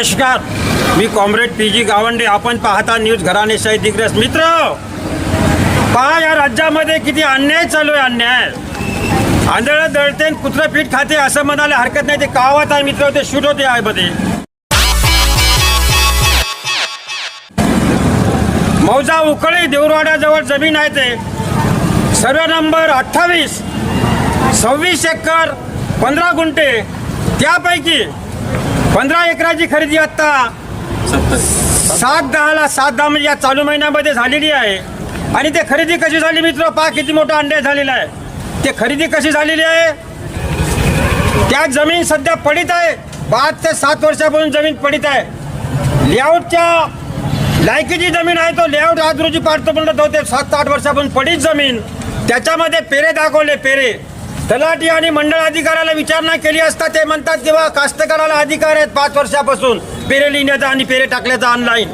नमस्कार. मी comrade P G Gawande. आपण पाहता न्यूज घराणेशाही दिग्रस. मित्र पहा या राज्यामध्ये किती अन्याय चालू आहे अन्याय. आंधळ दळते आणि कुत्रं पीठ खाते असं म्हणायला हरकत नाही. ते कावात आहे मित्र. ते शूट होते आहे मध्ये मौजा उकळी देऊरवाड्याजवळ जमीन आहे ते. सर्व नंबर अठ्ठावीस. सव्वीस एकर पंधरा गुंठे. त्यापैकी पंधरा एकराची खरेदी आत्ता सात दहाला सात दहा म्हणजे या चालू महिन्यामध्ये झालेली आहे. आणि ते खरेदी कशी झाली मित्र? पहा किती मोठा अन्याय झालेला आहे. ते खरेदी कशी झालेली आहे? त्या जमीन सध्या पडीत आहे. पाच ते सात वर्षापासून जमीन पडीत आहे. लेआउटच्या लायकीची जमीन आहे तो. लेआउट आज रोजी पाडतो म्हणत होते सात आठ वर्षापासून पडीत जमीन. त्याच्यामध्ये पेरे दाखवले पेरे. तलाठी आणि मंडळ अधिकाऱ्याला विचारणा केली असता ते म्हणतात किंवा कास्तकाराला अधिकार आहेत पाच वर्षापासून. पेरे लिहिण्याचा आणि पेरे टाकण्याचा ऑनलाईन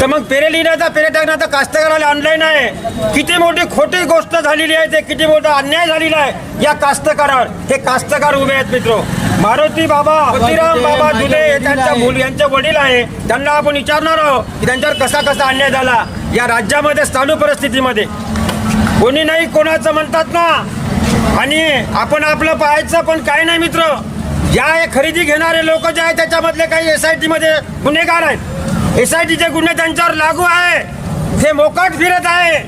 तर मग पेरे लिहिण्याचा पेरे टाकण्याचा कास्तकाराला ऑनलाईन आहे. किती मोठी खोटी गोष्ट झालेली आहे ते किती मोठा अन्याय झालेला आहे या कास्तकारावर. हे कास्तकार उभे आहेत मित्र. मारुती बाबा होतीराम बाबा दुले त्यांच्या मुल यांचे वडील आहे. त्यांना आपण विचारणार आहोत की त्यांच्यावर कसा कसा अन्याय झाला. या राज्यामध्ये चालू परिस्थितीमध्ये. कोणी नाही कोणाचं म्हणतात ना आणि आपण आपलं पाहायचं पण काय नाही मित्र. या खरेदी घेणारे लोक जे आहेत त्याच्यामधले काही एस आय टी मध्ये गुन्हेगार आहेत. एस आय टीचे गुन्हे त्यांच्यावर लागू आहे. ते मोकाट फिरत आहे.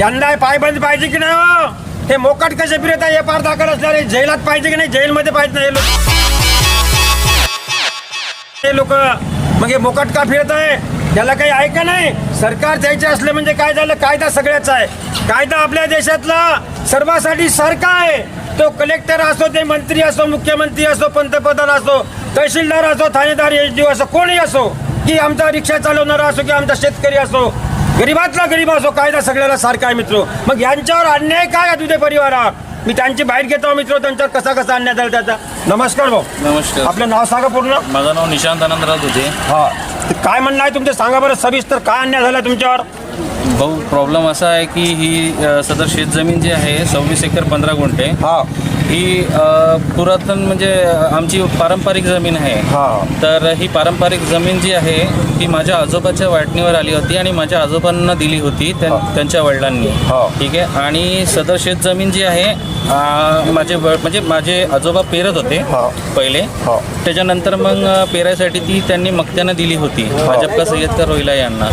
यांना पायबंद पाहिजे की नाही हो? हे मोकाट कसे फिरत आहे हे पार दाखल असणारे जेलात पाहिजे की नाही? जेलमध्ये पाहिजे नाही हे लोक. हे लोक मग हे मोकाट का फिरत आहे? त्याला काही आहे का नाही? सरकार द्यायचे असले म्हणजे काय झालं? कायदा सगळ्याचा आहे. कायदा आपल्या देशातला. सर्वांसाठी सारखा आहे. तो कलेक्टर असो ते मंत्री असो मुख्यमंत्री असो पंतप्रधान असो तहसीलदार असो ठाणेदार एच डी असो कोणी असो की आमचा रिक्षा चालवणारा असो की आमचा शेतकरी असो गरीबातला गरीब असो कायदा सगळ्याला सारखा आहे मित्र. मग यांच्यावर अन्याय काय आहे तुझे परिवारावर मी त्यांची बाहेर घेतो मित्र त्यांच्यावर कसा कसा अन्याय झाला त्याचा. नमस्कार भाऊ. नमस्कार. आपलं नाव सांगा पूर्ण. माझं नाव निशांत आनंदराज होते. हा. काय म्हणणं आहे तुमचं? सांगा बरं सविस्तर काय अन्याय झाला तुमच्यावर? भाऊ प्रॉब्लेम असा आहे की ही सदर शेतजमीन जी आहे सव्वीस एकर पंधरा गुंठे हा. ही पुरातन म्हणजे आमची पारंपरिक जमीन आहे. हा. तर ही पारंपरिक जमीन जी आहे ती माझ्या आजोबाच्या वाटणीवर आली होती आणि माझ्या आजोबांना दिली होती त्यां- त्यांच्या वडिलांनी. हा. ठीक आहे? आणि सदर शेत जमीन जी आहे माझे म्हणजे माझे आजोबा पेरत होते हा. पहिले. त्याच्यानंतर मग पेरायसाठी ती त्यांनी मक्त्यानं दिली होती. भाजपका सय्यदकर रोहिला यांना.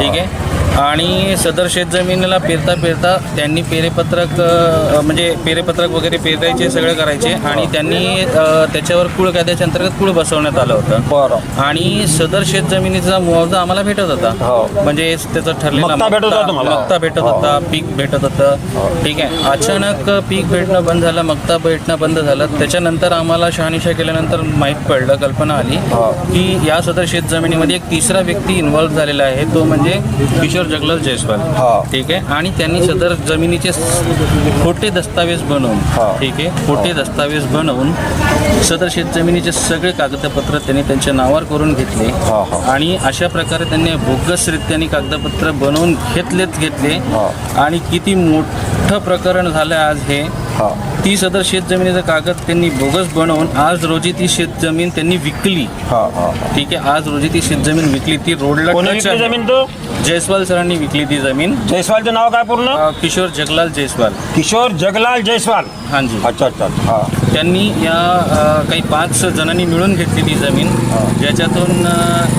ठीक आहे? आणि सदर शेत जमिनीला पेरता पेरता त्यांनी पेरेपत्रक म्हणजे पेरेपत्रक वगैरे पेरायचे सगळं करायचे आणि त्यांनी त्याच्यावर कुळ कायद्याच्या अंतर्गत कुळ बसवण्यात आलं होतं. बरं. आणि सदर शेत जमिनीचा मुआवजा आम्हाला भेटत हो. होता म्हणजे त्याचा ठरलेला मक्ता भेटत होता हो. पीक भेटत होतं. ठीक आहे. अचानक पीक भेटणं बंद झालं मक्ता भेटणं बंद झालं. त्याच्यानंतर आम्हाला शहानिशा केल्यानंतर माहीत पडलं कल्पना आली हो. की या सदर शेत जमिनीमध्ये एक तिसरा व्यक्ती इन्व्हॉल्व्ह झालेला आहे. तो म्हणजे किशोर जगलाल जयस्वाल हो. ठीक आहे आणि त्यांनी सदर जमिनीचे खोटे दस्तावेज बनवून. ठीक आहे खोटे दस्तावेज बनवून सदर शेत जमिनीचे सगळे कागदपत्र त्यांनी त्यांच्या नावावर करून घेतले हो, हो. आणि अशा प्रकारे त्यांनी बोगसरित्याने कागदपत्र बनवून घेतलेच घेतले हो. आणि किती मोठं प्रकरण झालं आज हे हा. ती सदर शेत जमिनीचा कागद त्यांनी बोगस बनवून आज रोजी ती शेत जमीन त्यांनी विकली. हा हा ठीक आहे आज रोजी ती शेत जमीन विकली. ती रोडला कोणी touch विकली आहे. जमीन तो? जयस्वाल सरांनी विकली ती जमीन. जयस्वालचं नाव काय पूर्ण? अ, किशोर जगलाल जयस्वाल. किशोर जगलाल जयस्वाल. हांजी. अच्छा अच्छा हा. त्यांनी या अ, काही पाच जणांनी मिळून घेतली ती जमीन ज्याच्यातून अ,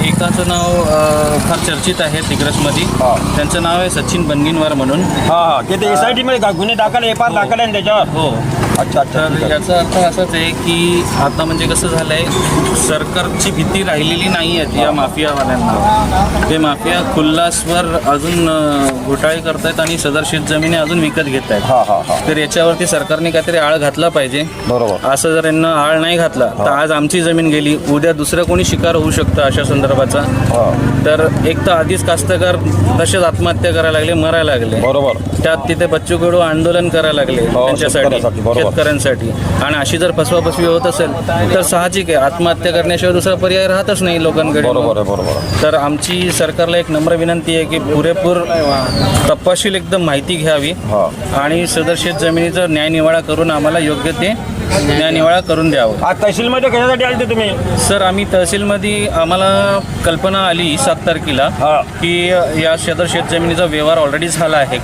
एकाचं नाव अ, फार चर्चित आहे दिग्रसमध्ये हा. त्यांचं नाव आहे सचिन बनगिनवार म्हणून. हा हा. ते एस आय टी मध्ये का- गुन्हे दाखल एफ आर दाखल आहे ना त्याच्यावर? हो. अच्छा अच्छा तर ठीक आहे. याचा अर्थ असाच आहे की आता म्हणजे कसं झालंय सरकारची भीती राहिलेली नाही आहे या माफियावाल्यांना. ते माफिया खुल्लासवर अजून अ, घोटाळे करतायत आणि सदर शेत जमिनी अजून विकत घेत आहेत हा हा हा. तर याच्यावरती सरकारने काहीतरी आळ घातला पाहिजे. बरोबर. असं जर यांना आळ नाही घातला तर आज आमची जमीन गेली. उद्या दुसरं कोणी शिकार होऊ शकतं अशा संदर्भाचा. हा. तर एक तर आधीच कास्तकार तसेच आत्महत्या करायला लागले मरायला लागले. बरोबर. त्यात तिथे बच्चू कडू आंदोलन करायला लागले हो, त्यांच्यासाठी शेतकऱ्यासाठी, बरोबर. शेतकऱ्यांसाठी. आणि अशी जर फसवाफसवी होत असेल तर साहजिक आहे. आत्महत्या करण्याशिवाय दुसरा पर्याय राहतच नाही लोकांकडे. बरोबर आहे बरोबर आहे. तर आमची सरकारला एक नम्र विनंती आहे की पुरेपूर तपशील एकदम माहिती घ्यावी हा. आणि सदर शेत जमिनीचा न्यायनिवाडा करून आम्हाला योग्य ते न्यायनिवाडा करून द्यावं आज तहसीलमध्ये कशासाठी आले तुम्ही सर आम्ही तहसीलमध्ये आम्हाला कल्पना आली सात तारखेला. की या सदर शेत जमिनीचा व्यवहार ऑलरेडी झाला आहे.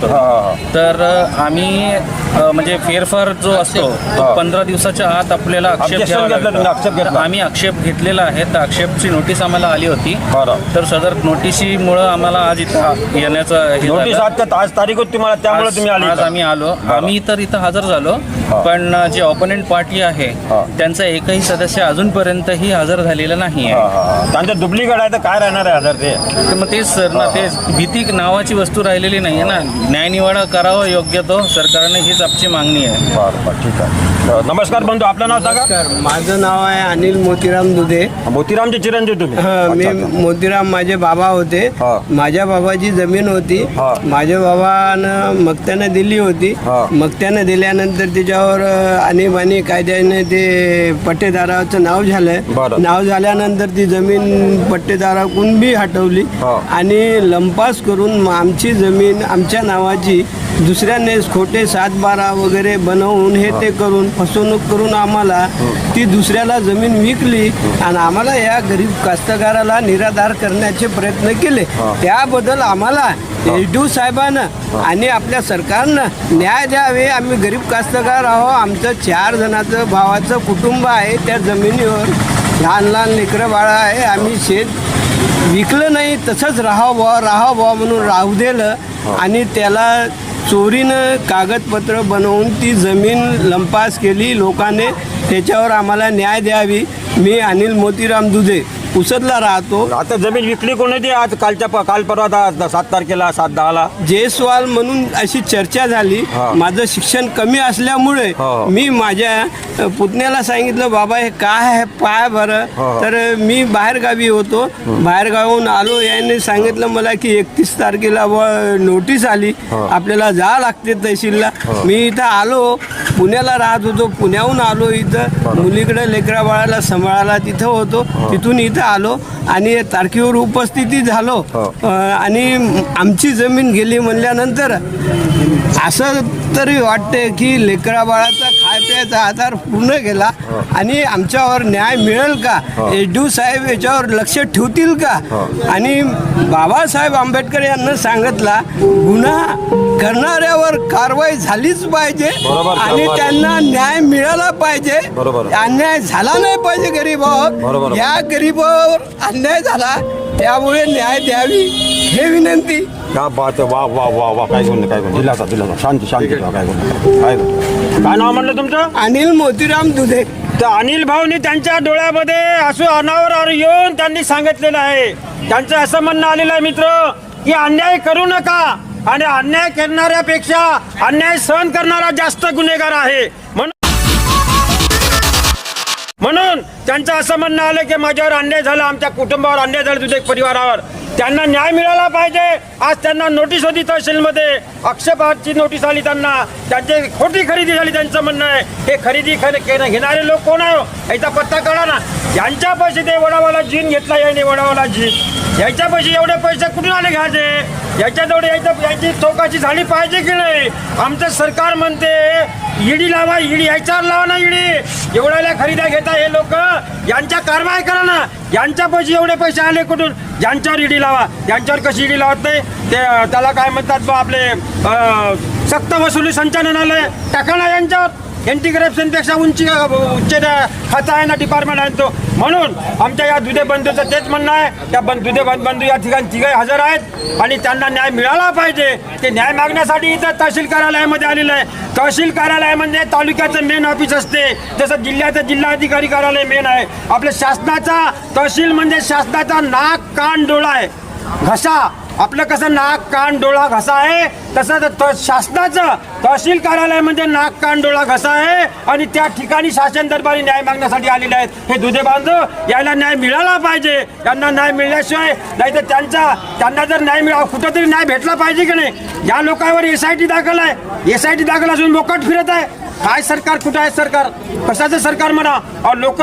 तर आम्ही अ, म्हणजे फेरफार जो असतो तो. पंधरा दिवसाच्या आत आपल्याला आक्षेप Objection घ्यावा घेतलं तुम्ही, आक्षेप लागतो. घेतला. आम्ही आक्षेप घेतलेला आहे तर आक्षेपची नोटीस आम्हाला आली होती बरं. तर सदर नोटिशीमुळं आम्हाला आज इथं येण्याचं हे नोटीस. आज आज तारीख होती तुम्हाला त्यामुळे आज तुम्ही आले आज इथं. आम्ही आलो आम्ही तर इथं हजर झालो हा. पण जे ऑपोनेंट पार्टी आहे हा. त्यांचा एकही सदस्य अजूनपर्यंतही हजर झालेला नाही हा, आहे हा, हा. त्यांचं डुप्लिकेट आहे तर काय राहणार आहे हजार ते तर मग तेच सर ना ते भीती नावाची वस्तू राहिलेली नाही आहे ना न्यायनिवाडा करावा योग्य तो सरकारने हीच आमची मागणी आहे बरं बरं ठीक आहे अ, नमस्कार बंधू आपलं नाव सांगा नमस्कार माझं नाव आहे अनिल मोतीराम दुधे मोतीरामचे चिरंजीव तुम्ही हं, मी अच्छा, अच्छा. मोतीराम माझे बाबा होते हा. माझ्या बाबाची जमीन होती हा. माझ्या बाबानं मक्त्यानं दिली होती हा. मक्त्यानं दिल्यानंतर त्याच्यावर आणीबाणी कायद्याने ते पट्टेदाराचं नाव झालंय बरं. नाव झाल्यानंतर ती जमीन पट्टेदाराकडून बी हटवली हा. आणि लंपास करून आमची जमीन आमच्या नावाची दुसऱ्याने खोटे सात बारा वगैरे बनवून हे ते करून फसवणूक करून आम्हाला ती दुसऱ्याला जमीन विकली आणि आम्हाला या गरीब कास्तकाराला निराधार करण्याचे प्रयत्न केले. त्याबद्दल आम्हाला एचडू साहेबानं आणि आपल्या सरकारनं न्याय द्यावे. आम्ही गरीब कास्तकार आहो आमचं चार जणाचं भावाचं कुटुंब आहे. त्या जमिनीवर लहान लहान लेकरं बाळं आहे. आम्ही शेत विकलं नाही. तसंच राहावं राहावं म्हणून राहू दिलं आणि त्याला चोरीनं कागदपत्र बनवून ती जमीन लंपास केली. लोकांनी त्याच्यावर आम्हाला न्याय द्यावी. मी अनिल मोतीराम दुधे. पुसदला राहतो. आता जमीन विकली कोणी ती आज कालच्या प- काल परवा दा- सात तारखेला सात दहाला. जयस्वाल म्हणून अशी चर्चा झाली. हा. माझं शिक्षण कमी असल्यामुळे हो. मी माझ्या अ, पुतण्याला सांगितलं बाबा हे काय आहे? पाय बरं. हो. तर मी बाहेरगावी होतो. बाहेरगावून आलो. याने सांगितलं मला की एकतीस तारखेला व नोटीस आली. आपल्याला जावं लागते तहसीलला. मी इथं आलो. पुण्याला राहत होतो. पुण्याहून आलो इथं. मुलीकडे लेकरा बाळाला सांभाळायला तिथं होतो. तिथून इथं आलो आणि तारखेवर उपस्थिती झालो. अ, आणि आमची जमीन गेली म्हणल्यानंतर असं तरी वाटते की लेकरा बाळाचा प्यायचा आधार पूर्ण गेला आणि आमच्यावर न्याय मिळेल का? एचडू साहेब याच्यावर लक्ष ठेवतील का? आणि बाबासाहेब आंबेडकर यांना सांगितला गुन्हा करणाऱ्यावर कारवाई झालीच पाहिजे आणि. त्यांना न्याय मिळाला पाहिजे. अन्याय झाला नाही पाहिजे गरीबावर. या गरीबावर अन्याय झाला त्यामुळे न्याय द्यावी हे विनंती. का बात आहे. वा वा वा वा. काय गुण काय गुण दिलासा दिलासा. शांती शांती ठेवा काय गुण काय गुण काय नाव म्हणलं तुमचं? अनिल मोतीराम दुधे. तर अनिल भाऊनी त्यांच्या डोळ्यामध्ये असू अनावर येऊन त्यांनी सांगितलेलं आहे. त्यांचं असं म्हणणं आलेलं आहे मित्र की अन्याय करू नका. आणि अन्याय करणाऱ्यापेक्षा अन्याय सहन करणारा जास्त गुन्हेगार आहे. म्हणून त्यांचं असं म्हणणं आलं की माझ्यावर अन्याय झाला आमच्या कुटुंबावर अन्याय झाला तुझ्या परिवारावर. त्यांना न्याय मिळाला पाहिजे. आज त्यांना नोटीस होती तहसीलमध्ये. आक्षेपाची नोटीस आली त्यांना. त्यांची खोटी खरेदी झाली त्यांचं म्हणणं आहे. हे खरेदी खरे घेणारे लोक कोण आहे हो? याचा पत्ता कळा ना. यांच्या पैसे ते वडावाला जीन घेतला याने वडावाला जीन. याच्या पैसे एवढे पैसे कुठून आले घ्यायचे? याच्याजवळ यायचं याची चौकाशी झाली पाहिजे की नाही? आमचं सरकार म्हणते ईडी लावा ईडी याच्यावर लावा ना ईडी. खरेद्या घेता हे लोक? यांच्या कारवाई करा ना. यांच्यापाशी एवढे पैसे आले कुठून? यांच्यावर ईडी लावा. यांच्यावर कशी ईडी लावत नाही ते त्याला काय म्हणतात आपले सक्त वसुली संचालनालय. टाका ना यांच्यावर. एंटी करप्शनपेक्षा उंची उच्च खाता आहे ना डिपार्टमेंट आहे तो. म्हणून आमच्या या दुधे बंधूचं तेच म्हणणं आहे. त्या बं दुधे बंधू या ठिकाणी तिघे हजर आहेत. आणि त्यांना न्याय मिळाला पाहिजे. ते न्याय मागण्यासाठी इथं तहसील कार्यालयामध्ये आलेलं आहे. तहसील कार्यालय म्हणजे तालुक्याचं मेन ऑफिस असते. जसं जिल्ह्याचं जिल्हाधिकारी कार्यालय मेन आहे. आपल्या शासनाचा तहसील म्हणजे शासनाचा नाक कान डोळा आहे. घसा आपलं कसं नाक कान डोळा घसा आहे तसं त- शासनाचं तहसील कार्यालय म्हणजे नाक कान डोळा घसा आहे आणि त्या ठिकाणी शासन दरबारी न्याय मागण्यासाठी आलेले आहेत. हे दुधे बांधव याला न्याय मिळाला पाहिजे. यांना न्याय मिळाल्याशिवाय नाही तर त्यांचा त्यांना जर न्याय मिळा कुठंतरी न्याय भेटला पाहिजे की नाही? या लोकांवर एस आय टी दाखल आहे. एस आय टी दाखल असून मोकट फिरत आहे. काय सरकार कुठं आहे सरकार? कशाचं सरकार म्हणा? लोक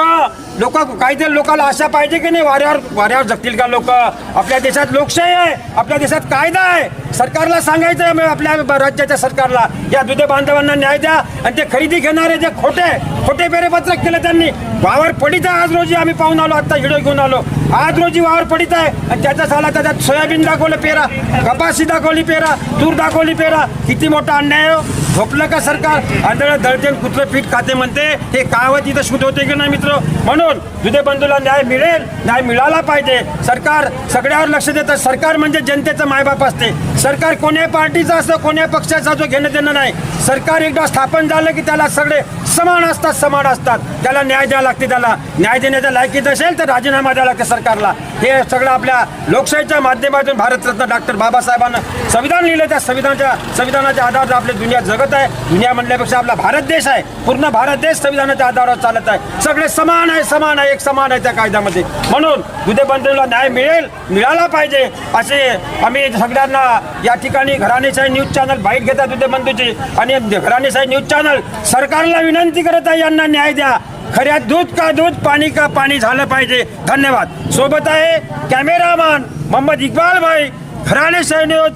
लोक काहीतरी लोकांना आशा पाहिजे की नाही? वाऱ्यावर वाऱ्यावर जगतील का लोक? आपल्या देशात लोकशाही आहे. आपल्या देशात कायदा आहे. सरकारला सांगायचं आहे मग आपल्या राज्याच्या सरकारला. या दुधे बांधवांना न्याय द्या आणि ते खरेदी घेणारे जे खोटे खोटे बेरेपत्रक केले त्यांनी वावर पडीचा आज रोजी आम्ही पाहून आलो आता व्हिडिओ घेऊन आलो. आज रोजी वावर पडित आहे. आणि त्याचा झाला त्याच्यात सोयाबीन दाखवलं पेरा. कपाशी दाखवली पेरा. तूर दाखवली पेरा. किती मोठा अन्याय हो. झोपलं का सरकार? आंधळ दळते कुत्र कुत्रं पीठ खाते म्हणते. हे कावत इथं शुद्ध होते की नाही मित्र? म्हणून दुधे बंधूला न्याय मिळेल न्याय मिळाला पाहिजे. सरकार सगळ्यावर लक्ष देतं. सरकार म्हणजे जनतेचं मायबाप असते. सरकार कोण्या पार्टीचं असतं कोण्या पक्षाचा जो घेणं देणं नाही. सरकार एकदा स्थापन झालं की त्याला सगळे समान असतात समान असतात. त्याला न्याय द्यावा लागते त्याला. न्याय देण्याच्या लायकीत असेल तर राजीनामा द्यावा लागते. सरकारला. हे सगळं आपल्या लोकशाहीच्या माध्यमातून भारतरत्न डॉक्टर बाबासाहेबांना संविधान लिहिलं त्या संविधानाच्या संविधानाच्या आधारावर आपली दुनिया जगत आहे. दुनिया म्हणल्यापेक्षा आपला भारत देश आहे. पूर्ण भारत देश संविधानाच्या आधारावर चालत आहे. सगळे समान आहे समान आहे एक समान आहे त्या कायद्यामध्ये. म्हणून दुधे बंधूला न्याय मिळेल मिळाला पाहिजे. असे आम्ही सगळ्यांना या ठिकाणी घराणेशाही न्यूज चॅनल बाईट घेतात दुधेबंधूची आणि घराणेशाही न्यूज चॅनल सरकारला विनंती करत आहे यांना न्याय द्या. खऱ्या दूध का दूध पाणी का पाणी झालं पाहिजे. धन्यवाद. सोबत आहे कॅमेरामॅन मोहम्मद इक्बाल भाई खराने सैन्य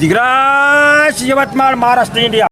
दिग्राश यवतमाळ महाराष्ट्र इंडिया.